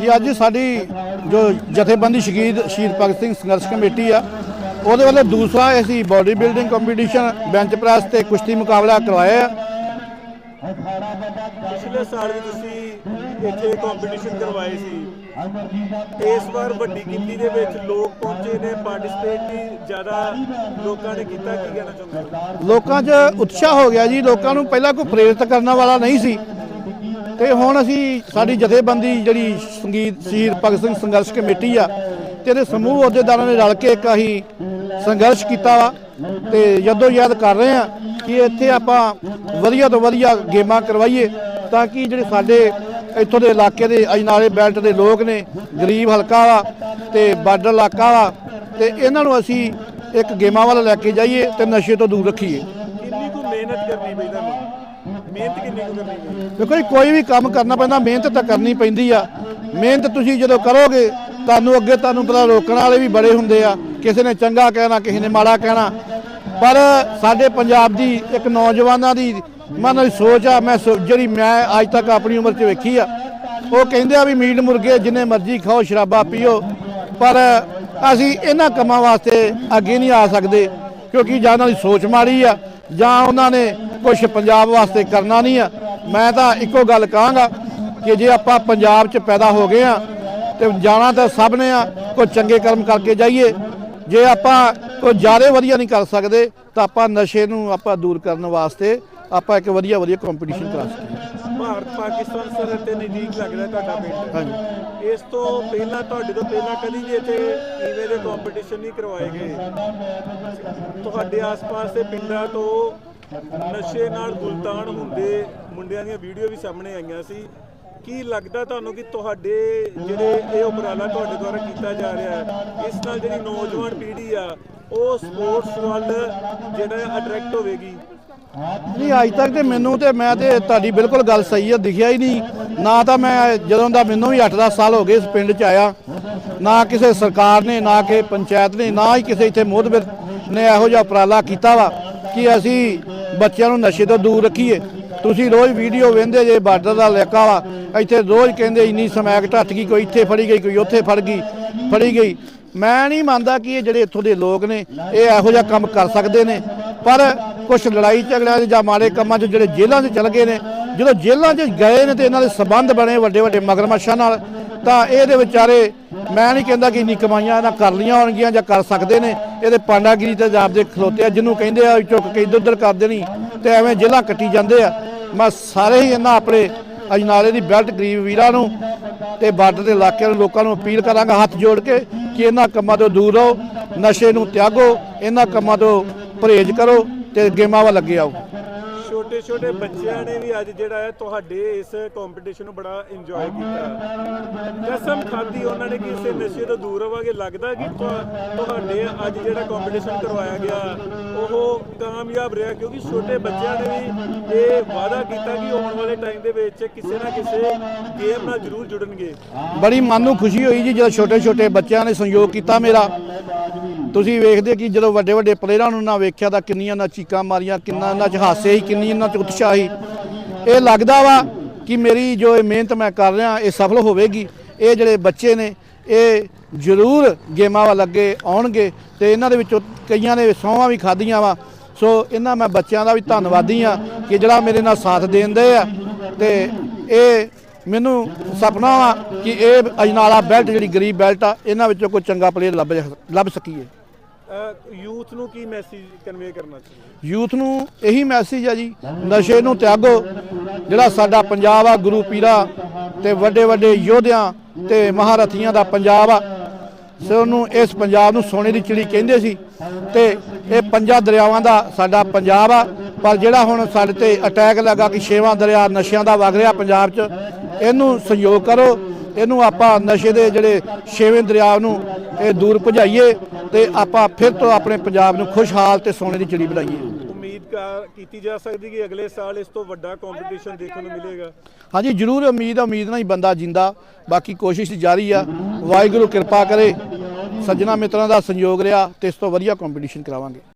ਜੀ ਅੱਜ ਸਾਡੀ ਜੋ ਜਥੇਬੰਦੀ ਸ਼ਹੀਦ ਸ਼ਹੀਦ ਭਗਤ ਸਿੰਘ ਸੰਘਰਸ਼ ਕਮੇਟੀ ਆ ਉਹਦੇ ਵੱਲੋਂ ਦੂਸਰਾ ਅਸੀਂ body building competition bench press ਤੇ ਕੁਸ਼ਤੀ ਮੁਕਾਬਲਾ ਕਰਵਾਇਆ ਆ। ਪਿਛਲੇ ਸਾਲ ਵੀ ਤੁਸੀਂ ਇੱਥੇ ਕੰਪੀਟੀਸ਼ਨ ਕਰਵਾਏ ਸੀ। ਇਸ ਵਾਰ ਵੱਡੀ ਗਿਣਤੀ ਦੇ ਵਿੱਚ ਲੋਕ ਪਹੁੰਚੇ ਨੇ ਪਾਰਟਿਸਿਪੇਟ ਵੀ ਜ਼ਿਆਦਾ ਲੋਕਾਂ ਨੇ ਕੀਤਾ ਕੀ ਕਹਿਣਾ ਚਾਹੁੰਦੇ ਲੋਕਾਂ 'ਚ ਉਤਸ਼ਾਹ ਹੋ ਗਿਆ ਜੀ ਲੋਕਾਂ ਨੂੰ ਪਹਿਲਾਂ ਕੋਈ ਪ੍ਰੇਰਿਤ ਕਰਨ ਵਾਲਾ ਨਹੀਂ ਸੀ। ਤੇ ਹੁਣ ਅਸੀਂ ਸਾਡੀ ਜਥੇਬੰਦੀ ਜਿਹੜੀ ਸੰਗੀਤ, ਸ਼ਹੀਦ ਭਗਤ ਸਿੰਘ ਸੰਘਰਸ਼ ਕਮੇਟੀ ਆ ਤੇ ਇਹਦੇ ਸਮੂਹ ਅਹੁਦੇਦਾਰਾਂ ਨੇ ਰਲ ਕੇ ਇੱਕ ਅਸੀਂ ਸੰਘਰਸ਼ ਕੀਤਾ ਵਾ ਤੇ ਜਦੋਂ ਯਾਦ ਕਰ ਰਹੇ ਆ ਕਿ ਇੱਥੇ ਆਪਾਂ ਵਧੀਆ ਤੋਂ ਵਧੀਆ ਗੇਮਾਂ ਕਰਵਾਈਏ ਤਾਂ ਕਿ ਜਿਹੜੇ ਸਾਡੇ ਇੱਥੋਂ ਦੇ ਇਲਾਕੇ ਦੇ ਅਜਨਾਲੇ ਬੈਲਟ ਦੇ ਲੋਕ ਨੇ, ਗਰੀਬ ਹਲਕਾ ਵਾ ਤੇ ਬਾਰਡਰ ਇਲਾਕਾ ਵਾ ਤੇ ਇਹਨਾਂ ਨੂੰ ਅਸੀਂ ਇੱਕ ਗੇਮਾਂ ਵੱਲ ਲੈ ਕੇ ਜਾਈਏ ਤੇ ਨਸ਼ੇ ਤੋਂ ਦੂਰ ਰੱਖੀਏ। ਮਿਹਨਤ ਕਰਨੀ ਪਈ ਤੁਹਾਨੂੰ। ਮਿਹਨਤ ਕਿੰਨੀ ਕੁ ਕਰਨੀ ਪਈ? ਦੇਖੋ ਜੀ, ਕੋਈ ਵੀ ਕੰਮ ਕਰਨਾ ਪੈਂਦਾ, ਮਿਹਨਤ ਤਾਂ ਕਰਨੀ ਪੈਂਦੀ ਆ। ਮਿਹਨਤ ਤੁਸੀਂ ਜਦੋਂ ਕਰੋਗੇ, ਤੁਹਾਨੂੰ ਅੱਗੇ ਤੁਹਾਨੂੰ ਪਤਾ ਰੋਕਣ ਵਾਲੇ ਵੀ ਬੜੇ ਹੁੰਦੇ ਆ। ਕਿਸੇ ਨੇ ਚੰਗਾ ਕਹਿਣਾ, ਕਿਸੇ ਨੇ ਮਾੜਾ ਕਹਿਣਾ। ਪਰ ਸਾਡੇ ਪੰਜਾਬ ਦੀ ਇੱਕ ਨੌਜਵਾਨਾਂ ਦੀ ਮਨ ਦੀ ਸੋਚ ਆ, ਮੈਂ ਸੋ- ਜਿਹੜੀ ਮੈਂ ਅੱਜ ਤੱਕ ਆਪਣੀ ਉਮਰ 'ਚ ਵੇਖੀ ਆ, ਉਹ ਕਹਿੰਦੇ ਆ ਵੀ ਮੀਟ ਮੁਰਗੇ ਜਿੰਨੇ ਮਰਜ਼ੀ ਖਾਓ, ਸ਼ਰਾਬਾ ਪੀਓ। ਪਰ ਅਸੀਂ ਇਹਨਾਂ ਕੰਮਾਂ ਵਾਸਤੇ ਅੱਗੇ ਨਹੀਂ ਆ ਸਕਦੇ। ਕਿਉਂਕਿ ਜਾਂ ਉਹਨਾਂ ਦੀ ਸੋਚ ਮਾੜੀ ਆ, ਜਾਂ ਉਹਨਾਂ ਨੇ ਕੁਝ ਪੰਜਾਬ ਵਾਸਤੇ ਕਰਨਾ ਨਹੀਂ ਆ। ਮੈਂ ਤਾਂ ਇੱਕੋ ਗੱਲ ਕਹਾਂਗਾ ਕਿ ਜੇ ਆਪਾਂ ਪੰਜਾਬ 'ਚ ਪੈਦਾ ਹੋ ਗਏ ਆ ਤੇ ਜਾਣਾ ਤਾਂ ਸਭ ਨੇ ਆ, ਕੋਈ ਚੰਗੇ ਕਰਮ ਕਰਕੇ ਜਾਈਏ। ਜੇ ਆਪਾਂ ਕੋਈ ਜ਼ਿਆਦਾ ਵਧੀਆ ਨਹੀਂ ਕਰ ਸਕਦੇ, ਤਾਂ ਆਪਾਂ ਨਸ਼ੇ ਨੂੰ ਆਪਾਂ ਦੂਰ ਕਰਨ ਵਾਸਤੇ ਆਪਾਂ ਇੱਕ ਵਧੀਆ ਵਧੀਆ ਕੰਪੀਟੀਸ਼ਨ ਕਰਾ ਸਕਦੇ ਭਾਰਤ ਪਾਕਿਸਤਾਨ ਸਰਹੱਦ ਤੇ ਨਜ਼ਦੀਕ ਲੱਗਦਾ ਤੁਹਾਡਾ ਪਿੰਡ। ਹਾਂਜੀ। ਇਸ ਤੋਂ ਪਹਿਲਾਂ ਤੁਹਾਡੇ ਤੋਂ ਪਹਿਲਾਂ ਕਦੀ ਵੀ ਇੱਥੇ ਇਵੇਂ ਦੇ ਕੰਪੀਟੀਸ਼ਨ ਨਹੀਂ ਕਰਵਾਏ ਗਏ? ਤੁਹਾਡੇ ਆਸ-ਪਾਸ ਦੇ ਪਿੰਡਾਂ ਤੋਂ ਨਸ਼ੇ ਨਾਲ ਗੁਲਤਾਨ ਹੁੰਦੇ ਮੁੰਡਿਆਂ ਦੀਆਂ ਵੀਡੀਓ ਵੀ ਸਾਹਮਣੇ ਆਈਆਂ ਸੀ। ਕੀ ਲੱਗਦਾ ਤੁਹਾਨੂੰ ਕਿ ਤੁਹਾਡੇ ਜਿਹੜੇ ਇਹ ਉਪਰਾਲਾ ਤੁਹਾਡੇ ਦੁਆਰਾ ਕੀਤਾ ਜਾ ਰਿਹਾ ਹੈ ਇਸ ਨਾਲ ਜਿਹੜੀ ਨੌਜਵਾਨ ਪੀੜ੍ਹੀ ਆ ਉਹ ਸਪੋਰਟਸ ਵੱਲ ਜਿਹੜਾ ਅਟਰੈਕਟ ਹੋਵੇਗੀ। ਨਹੀਂ, ਅੱਜ ਤੱਕ ਤੇ ਮੈਨੂੰ ਤੇ ਮੈਂ ਤੇ ਤੁਹਾਡੀ ਬਿਲਕੁਲ ਗੱਲ ਸਹੀ ਹੈ ਦਿਖਿਆ ਹੀ ਨਹੀਂ। ਨਾ ਤਾਂ ਮੈਂ ਜਦੋਂ ਦਾ ਮੈਨੂੰ ਵੀ 8-10 ਸਾਲ ਹੋ ਗਏ ਇਸ ਪਿੰਡ 'ਚ ਆਇਆ, ਨਾ ਕਿਸੇ ਸਰਕਾਰ ਨੇ, ਨਾ ਕਿ ਪੰਚਾਇਤ ਨੇ, ਨਾ ਹੀ ਕਿਸੇ ਇੱਥੇ ਮੋਹਤਬਰ ਨੇ ਇਹੋ ਜਿਹਾ ਉਪਰਾਲਾ ਕੀਤਾ ਵਾ ਕਿ ਅਸੀਂ ਬੱਚਿਆਂ ਨੂੰ ਨਸ਼ੇ ਤੋਂ ਦੂਰ ਰੱਖੀਏ। ਤੁਸੀਂ ਰੋਜ਼ ਵੀਡੀਓ ਵੇਖਦੇ ਜੇ, ਬਾਰਡਰ ਦਾ ਇਲਾਕਾ ਵਾ, ਇੱਥੇ ਰੋਜ਼ ਕਹਿੰਦੇ ਇੰਨੀ ਸਮੈਕ ਢੱਟ ਗਈ, ਕੋਈ ਇੱਥੇ ਫੜੀ ਗਈ, ਕੋਈ ਉੱਥੇ ਫੜ ਗਈ, ਫੜੀ ਗਈ। ਮੈਂ ਨਹੀਂ ਮੰਨਦਾ ਕਿ ਇਹ ਜਿਹੜੇ ਇੱਥੋਂ ਦੇ ਲੋਕ ਨੇ, ਇਹ ਇਹੋ ਜਿਹਾ ਕੰਮ ਕਰ ਸਕਦੇ ਨੇ। ਪਰ ਕੁਝ ਲੜਾਈ ਝਗੜਿਆਂ 'ਚ ਜਾਂ ਮਾੜੇ ਕੰਮਾਂ 'ਚ ਜਿਹੜੇ ਜੇਲ੍ਹਾਂ 'ਚ ਚਲ ਗਏ ਨੇ, ਜਦੋਂ ਜੇਲ੍ਹਾਂ 'ਚ ਗਏ ਨੇ ਤੇ ਇਹਨਾਂ ਦੇ ਸਬੰਧ ਬਣੇ ਵੱਡੇ ਵੱਡੇ ਮਗਰਮੱਛਾਂ ਨਾਲ, ਤਾਂ ਇਹਦੇ ਵਿਚਾਰੇ ਮੈਂ ਨਹੀਂ ਕਹਿੰਦਾ ਕਿ ਇੰਨੀ ਕਮਾਈਆਂ ਇਹਨਾਂ ਕਰ ਲੀਆਂ ਹੋਣਗੀਆਂ ਜਾਂ ਕਰ ਸਕਦੇ ਨੇ। ਇਹਦੇ ਪਾਂਡਾਗਿਰੀ ਤੇ ਜਾਪਦੇ ਖਲੋਤੇ ਆ, ਜਿਹਨੂੰ ਕਹਿੰਦੇ ਆ ਵੀ ਚੁੱਕ ਕੇ ਇੱਧਰ ਉੱਧਰ ਕਰ ਦੇਣੀ ਤੇ ਐਵੇਂ ਜੇਲ੍ਹਾਂ ਕੱਟੀ ਜਾਂਦੇ ਆ। ਮੈਂ ਸਾਰੇ ਹੀ ਇਹਨਾਂ ਆਪਣੇ ਅਜਨਾਲੇ ਦੀ ਬੈਲਟ ਗਰੀਬ ਵੀਰਾਂ ਨੂੰ ਤੇ ਬਾਰਡਰ ਦੇ ਇਲਾਕਿਆਂ ਦੇ ਲੋਕਾਂ ਨੂੰ ਅਪੀਲ ਕਰਾਂਗਾ, ਹੱਥ ਜੋੜ ਕੇ ਕਿ ਇਹਨਾਂ ਕੰਮਾਂ ਤੋਂ ਦੂਰ ਰਹੋ, ਨਸ਼ੇ ਨੂੰ ਤਿਆਗੋ, ਇਹਨਾਂ ਕੰਮਾਂ ਤੋਂ ਪਰਹੇਜ਼ ਕਰੋ ਤੇ ਗੇਮਾਂ ਵੱਲ ਲੱਗੇ ਆਓ। ਛੋਟੇ ਛੋਟੇ ਬੱਚਿਆਂ ਨੇ ਵੀ ਅੱਜ ਜਿਹੜਾ ਹੈ ਤੁਹਾਡੇ ਇਸ ਕੰਪੀਟੀਸ਼ਨ ਨੂੰ ਬੜਾ ਇੰਜੋਏ ਕੀਤਾ। ਕਸਮ ਖਾਦੀ ਉਹਨਾਂ ਨੇ ਕਿ ਇਸੇ ਨਸ਼ੇ ਤੋਂ ਦੂਰ ਰਵਾਂਗੇ। ਲੱਗਦਾ ਕਿ ਤੁਹਾਡੇ ਅੱਜ ਜਿਹੜਾ ਕੰਪੀਟੀਸ਼ਨ ਕਰਵਾਇਆ ਗਿਆ, ਉਹ ਕਾਮਯਾਬ ਰਿਹਾ, ਕਿਉਂਕਿ ਛੋਟੇ ਬੱਚਿਆਂ ਨੇ ਵੀ ਇਹ ਵਾਅਦਾ ਕੀਤਾ ਕਿ ਆਉਣ ਵਾਲੇ ਟਾਈਮ ਦੇ ਵਿੱਚ ਕਿਸੇ ਨਾ ਕਿਸੇ ਗੇਮ ਨਾਲ ਜ਼ਰੂਰ ਜੁੜਨਗੇ। ਬੜੀ ਮਨ ਨੂੰ ਖੁਸ਼ੀ ਹੋਈ ਜੀ, ਜਦੋਂ ਛੋਟੇ ਛੋਟੇ ਬੱਚਿਆਂ ਨੇ ਸਹਿਯੋਗ ਕੀਤਾ ਮੇਰਾ। ਤੁਸੀਂ ਵੇਖਦੇ ਕਿ ਜਦੋਂ ਵੱਡੇ ਵੱਡੇ ਪਲੇਅਰਾਂ ਨੂੰ ਨਾ ਵੇਖਿਆ ਤਾਂ ਕਿੰਨੀਆਂ ਨਾ ਚੀਕਾਂ ਮਾਰੀਆਂ, ਕਿੰਨਾ ਇਹਨਾਂ 'ਚ ਹਾਸੇ ਸੀ ਕਿੰਨੀ ਇਹਨਾਂ 'ਚ ਉਤਸ਼ਾਹ ਇਹ ਲੱਗਦਾ ਵਾ ਕਿ ਮੇਰੀ ਜੋ ਇਹ ਮਿਹਨਤ ਮੈਂ ਕਰ ਰਿਹਾ, ਇਹ ਸਫਲ ਹੋਵੇਗੀ। ਇਹ ਜਿਹੜੇ ਬੱਚੇ ਨੇ, ਇਹ ਜ਼ਰੂਰ ਗੇਮਾਂ ਵੱਲ ਅੱਗੇ ਆਉਣਗੇ ਤੇ ਇਹਨਾਂ ਦੇ ਵਿੱਚੋਂ ਕਈਆਂ ਨੇ ਸੌਹਾਂ ਵੀ ਖਾਧੀਆਂ ਵਾ। ਸੋ ਇਹਨਾਂ ਮੈਂ ਬੱਚਿਆਂ ਦਾ ਵੀ ਧੰਨਵਾਦੀ ਆ ਕਿ ਜਿਹੜਾ ਮੇਰੇ ਨਾਲ ਸਾਥ ਦੇਂਦੇ ਆ ਤੇ ਇਹ ਮੈਨੂੰ ਸੁਪਨਾ ਵਾ ਕਿ ਇਹ ਅਜਨਾਲਾ ਬੈਲਟ ਜਿਹੜੀ ਗਰੀਬ ਬੈਲਟ ਆ, ਇਹਨਾਂ ਵਿੱਚੋਂ ਕੋਈ ਚੰਗਾ ਪਲੇਅਰ ਲੱਭ ਲੱਭ ਸਕੀਏ। ਯੂਥ ਨੂੰ ਕੀ ਮੈਸੇਜ ਕਨਵੇ ਕਰਨਾ ਚਾਹੀਦਾ ਯੂਥ ਨੂੰ ਇਹੀ ਮੈਸੇਜ ਆ ਜੀ, ਨਸ਼ੇ ਨੂੰ ਤਿਆਗੋ ਜਿਹੜਾ ਸਾਡਾ ਪੰਜਾਬ ਆ, ਗੁਰੂ ਪੀਰਾ ਤੇ ਵੱਡੇ ਵੱਡੇ ਯੋਧਿਆਂ ਤੇ ਮਹਾਰਥੀਆਂ ਦਾ ਪੰਜਾਬ ਆ, ਸੋ ਉਹਨੂੰ ਇਸ ਪੰਜਾਬ ਨੂੰ ਸੋਨੇ ਦੀ ਚਿੜੀ ਕਹਿੰਦੇ ਸੀ ਤੇ ਇਹ ਪੰਜਾਂ ਦਰਿਆਵਾਂ ਦਾ ਸਾਡਾ ਪੰਜਾਬ ਆ। ਪਰ ਜਿਹੜਾ ਹੁਣ ਸਾਡੇ ਤੇ ਅਟੈਕ ਲੱਗਾ ਕਿ ਛੇਵਾਂ ਦਰਿਆ ਨਸ਼ਿਆਂ ਦਾ ਵਗ ਰਿਹਾ ਪੰਜਾਬ 'ਚ, ਇਹਨੂੰ ਸਹਿਯੋਗ ਕਰੋ। ਇਹਨੂੰ ਆਪਾਂ ਨਸ਼ੇ ਦੇ ਜਿਹੜੇ ਛੇਵੇਂ ਦਰਿਆ ਨੂੰ ਇਹ ਦੂਰ ਭਜਾਈਏ। ਤੇ ਆਪਾਂ ਫਿਰ ਤੋਂ ਆਪਣੇ ਪੰਜਾਬ ਨੂੰ ਖੁਸ਼ਹਾਲ ਤੇ ਸੋਨੇ ਦੀ ਚਿੜੀ ਬਣਾਈਏ। ਉਮੀਦ ਕਰ ਕੀਤੀ ਜਾ ਸਕਦੀ ਕਿ ਅਗਲੇ ਸਾਲ ਇਸ ਤੋਂ ਵੱਡਾ ਕੰਪੀਟੀਸ਼ਨ ਦੇਖਣ ਨੂੰ ਮਿਲੇਗਾ। ਹਾਂਜੀ ਜਰੂਰ ਉਮੀਦ ਆ ਉਮੀਦ ਨਾਲ ਹੀ ਬੰਦਾ ਜਿੰਦਾ। ਬਾਕੀ ਕੋਸ਼ਿਸ਼ ਜਾਰੀ ਆ। ਵਾਹਿਗੁਰੂ ਕਿਰਪਾ ਕਰੇ। ਸੱਜਣਾ ਮਿੱਤਰਾਂ ਦਾ ਸੰਯੋਗ ਰਿਹਾ ਤੇ ਇਸ ਤੋਂ ਵਧੀਆ ਕੰਪੀਟੀਸ਼ਨ ਕਰਾਵਾਂਗੇ।